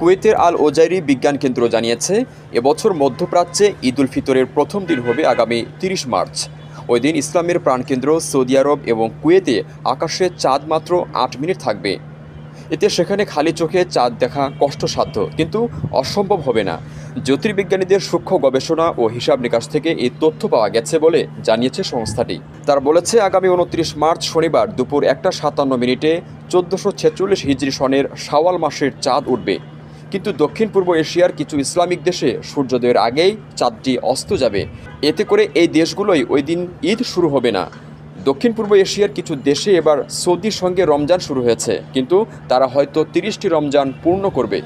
কুয়েতের আল ওজাইরি বিজ্ঞান কেন্দ্র জানিয়েছে, এবছর মধ্যপ্রাচ্যে ঈদ উল ফিতরের প্রথম দিন হবে আগামী তিরিশ মার্চ। ওই দিন ইসলামের প্রাণকেন্দ্র সৌদি আরব এবং কুয়েতে আকাশে চাঁদ মাত্র আট মিনিট থাকবে। এতে সেখানে খালি চোখে চাঁদ দেখা কষ্টসাধ্য, কিন্তু অসম্ভব হবে না। জ্যোতির্বিজ্ঞানীদের সূক্ষ্ম গবেষণা ও হিসাব নিকাশ থেকে এই তথ্য পাওয়া গেছে বলে জানিয়েছে সংস্থাটি। তার বলেছে, আগামী উনত্রিশ মার্চ শনিবার দুপুর একটা সাতান্ন মিনিটে চোদ্দোশো ছেচল্লিশ হিজরি সনের সাওয়াল মাসের চাঁদ উঠবে। কিন্তু দক্ষিণ পূর্ব এশিয়ার কিছু ইসলামিক দেশে সূর্যোদয়ের আগেই চাঁদটি অস্ত যাবে। এতে করে এই দেশগুলোই ওই দিন ঈদ শুরু হবে না। দক্ষিণ পূর্ব এশিয়ার কিছু দেশে এবার সৌদির সঙ্গে রমজান শুরু হয়েছে, কিন্তু তারা হয়তো তিরিশটি রমজান পূর্ণ করবে।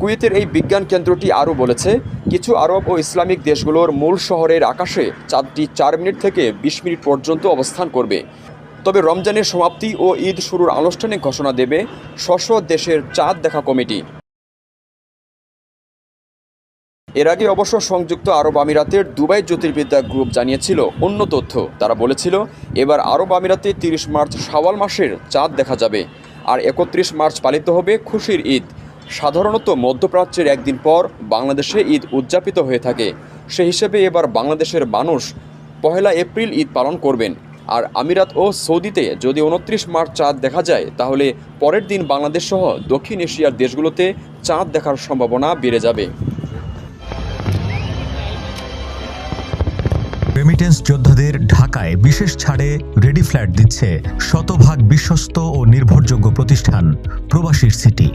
কুয়েতের এই বিজ্ঞান কেন্দ্রটি আরও বলেছে, কিছু আরব ও ইসলামিক দেশগুলোর মূল শহরের আকাশে চাঁদটি চার মিনিট থেকে বিশ মিনিট পর্যন্ত অবস্থান করবে। তবে রমজানের সমাপ্তি ও ঈদ শুরুর আনুষ্ঠানিক ঘোষণা দেবে স্ব দেশের চাঁদ দেখা কমিটি। এর আগে অবশ্য সংযুক্ত আরব আমিরাতের দুবাই জ্যোতির্বিদ্যা গ্রুপ জানিয়েছিল অন্য তথ্য। তারা বলেছিল, এবার আরব আমিরাতে তিরিশ মার্চ শাওয়াল মাসের চাঁদ দেখা যাবে আর একত্রিশ মার্চ পালিত হবে খুশির ঈদ। সাধারণত মধ্যপ্রাচ্যের একদিন পর বাংলাদেশে ঈদ উদযাপিত হয়ে থাকে। সে হিসেবে এবার বাংলাদেশের মানুষ পহেলা এপ্রিল ঈদ পালন করবেন। আর আমিরাত ও সৌদিতে যদি উনত্রিশ মার্চ চাঁদ দেখা যায়, তাহলে পরের দিন বাংলাদেশ সহ দক্ষিণ এশিয়ার দেশগুলোতে চাঁদ দেখার সম্ভাবনা বেড়ে যাবে। রেমিটেন্স যোদ্ধাদের ঢাকায় বিশেষ ছাড়ে রেডি ফ্ল্যাট দিচ্ছে শতভাগ বিশ্বস্ত ও নির্ভরযোগ্য প্রতিষ্ঠান প্রবাসীর সিটি।